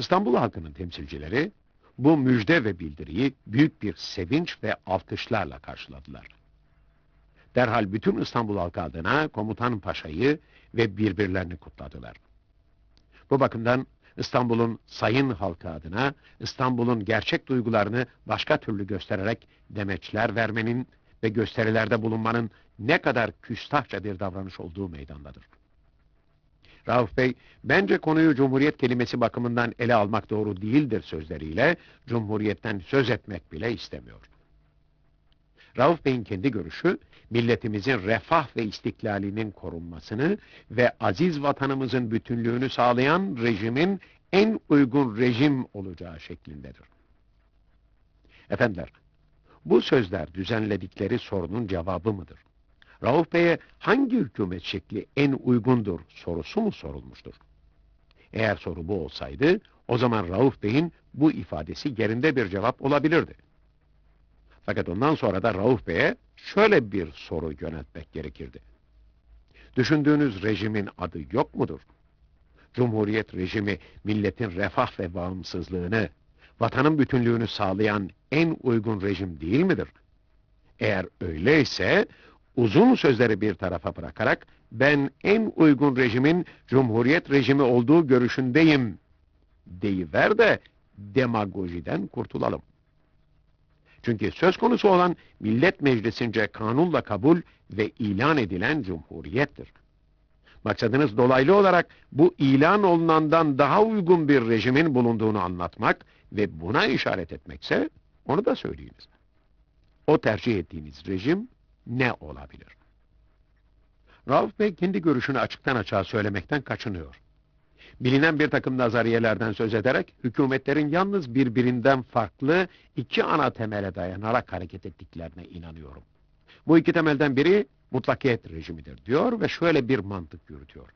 İstanbul halkının temsilcileri bu müjde ve bildiriyi büyük bir sevinç ve alkışlarla karşıladılar. Derhal bütün İstanbul halkı adına komutan paşayı ve birbirlerini kutladılar. Bu bakımdan İstanbul'un sayın halkı adına İstanbul'un gerçek duygularını başka türlü göstererek demeçler vermenin ve gösterilerde bulunmanın ne kadar küstahça bir davranış olduğu meydandadır. Rauf Bey, bence konuyu Cumhuriyet kelimesi bakımından ele almak doğru değildir sözleriyle Cumhuriyet'ten söz etmek bile istemiyor. Rauf Bey'in kendi görüşü, milletimizin refah ve istiklalinin korunmasını ve aziz vatanımızın bütünlüğünü sağlayan rejimin en uygun rejim olacağı şeklindedir. Efendiler, bu sözler düzenledikleri sorunun cevabı mıdır? Rauf Bey'e hangi hükümet şekli en uygundur sorusu mu sorulmuştur? Eğer soru bu olsaydı, o zaman Rauf Bey'in bu ifadesi yerinde bir cevap olabilirdi. Fakat ondan sonra da Rauf Bey'e şöyle bir soru yöneltmek gerekirdi. Düşündüğünüz rejimin adı yok mudur? Cumhuriyet rejimi milletin refah ve bağımsızlığını, vatanın bütünlüğünü sağlayan en uygun rejim değil midir? Eğer öyleyse uzun sözleri bir tarafa bırakarak ben en uygun rejimin Cumhuriyet rejimi olduğu görüşündeyim deyiver de demagojiden kurtulalım. Çünkü söz konusu olan Millet Meclisi'nce kanunla kabul ve ilan edilen Cumhuriyettir. Maksadınız dolaylı olarak bu ilan olunandan daha uygun bir rejimin bulunduğunu anlatmak ve buna işaret etmekse onu da söyleyiniz. O tercih ettiğiniz rejim ne olabilir? Rauf Bey kendi görüşünü açıktan açığa söylemekten kaçınıyor. Bilinen bir takım nazariyelerden söz ederek hükümetlerin yalnız birbirinden farklı iki ana temele dayanarak hareket ettiklerine inanıyorum. Bu iki temelden biri mutlakiyet rejimidir diyor ve şöyle bir mantık yürütüyor.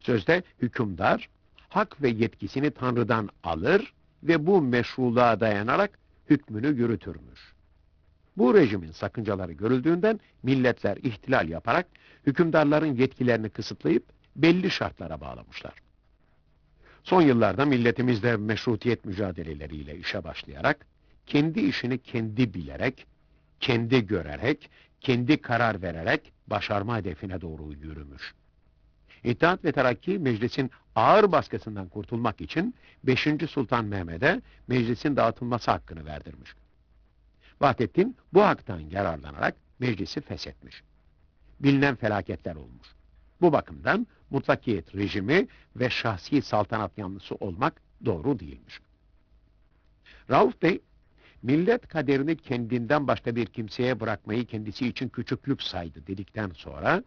Sözde hükümdar hak ve yetkisini Tanrı'dan alır ve bu meşruluğa dayanarak hükmünü yürütürmüş. Bu rejimin sakıncaları görüldüğünden milletler ihtilal yaparak hükümdarların yetkilerini kısıtlayıp belli şartlara bağlamışlar. Son yıllarda milletimiz de meşrutiyet mücadeleleriyle işe başlayarak, kendi işini kendi bilerek, kendi görerek, kendi karar vererek başarma hedefine doğru yürümüş. İttihat ve Terakki meclisin ağır baskısından kurtulmak için 5. Sultan Mehmet'e meclisin dağıtılması hakkını verdirmiş. Vahdettin bu haktan yararlanarak meclisi feshetmiş. Bilinen felaketler olmuş. Bu bakımdan mutlakiyet rejimi ve şahsi saltanat yanlısı olmak doğru değilmiş. Rauf Bey, millet kaderini kendinden başka bir kimseye bırakmayı kendisi için küçüklük saydı dedikten sonra,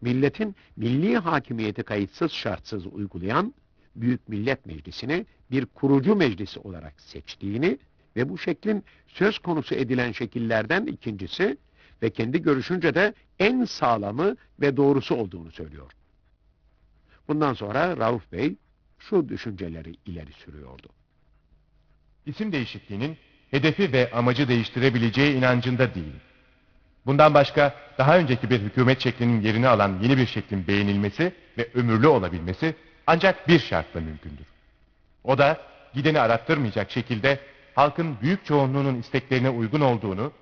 milletin milli hakimiyeti kayıtsız şartsız uygulayan Büyük Millet Meclisi'ni bir kurucu meclisi olarak seçtiğini ve bu şeklin söz konusu edilen şekillerden ikincisi ve kendi görüşünce de en sağlamı ve doğrusu olduğunu söylüyor. Bundan sonra Rauf Bey şu düşünceleri ileri sürüyordu. İsim değişikliğinin hedefi ve amacı değiştirebileceği inancında değil. Bundan başka daha önceki bir hükümet şeklinin yerini alan yeni bir şeklin beğenilmesi ve ömürlü olabilmesi ancak bir şartla mümkündür. O da gideni arattırmayacak şekilde halkın büyük çoğunluğunun isteklerine uygun olduğunu,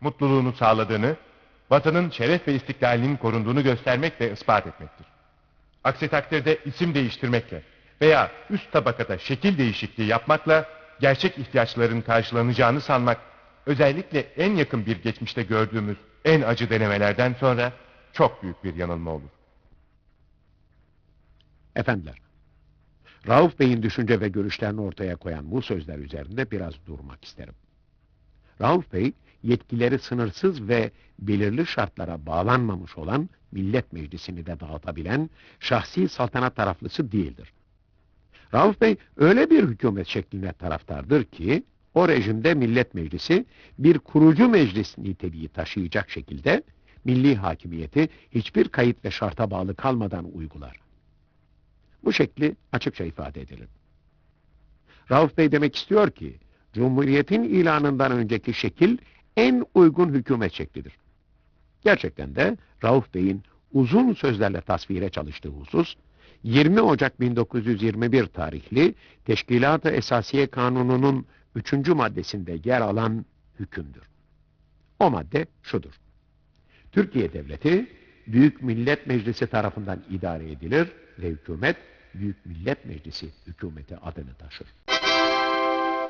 mutluluğunu sağladığını, vatanın şeref ve istiklalinin korunduğunu göstermek ve ispat etmektir. Aksi takdirde isim değiştirmekle veya üst tabakada şekil değişikliği yapmakla gerçek ihtiyaçların karşılanacağını sanmak, özellikle en yakın bir geçmişte gördüğümüz en acı denemelerden sonra çok büyük bir yanılma olur. Efendiler, Rauf Bey'in düşünce ve görüşlerini ortaya koyan bu sözler üzerinde biraz durmak isterim. Rauf Bey, yetkileri sınırsız ve belirli şartlara bağlanmamış olan Millet Meclisi'ni de dağıtabilen şahsi saltanat taraflısı değildir. Rauf Bey öyle bir hükümet şekline taraftardır ki, o rejimde Millet Meclisi bir kurucu meclis niteliği taşıyacak şekilde milli hakimiyeti hiçbir kayıt ve şarta bağlı kalmadan uygular. Bu şekli açıkça ifade edelim. Rauf Bey demek istiyor ki, Cumhuriyetin ilanından önceki şekil en uygun hükümet şeklidir. Gerçekten de Rauf Bey'in uzun sözlerle tasvire çalıştığı husus, 20 Ocak 1921 tarihli Teşkilat-ı Esasiye Kanunu'nun 3. maddesinde yer alan hükümdür. O madde şudur. Türkiye Devleti Büyük Millet Meclisi tarafından idare edilir ve hükümet Büyük Millet Meclisi hükümeti adını taşır.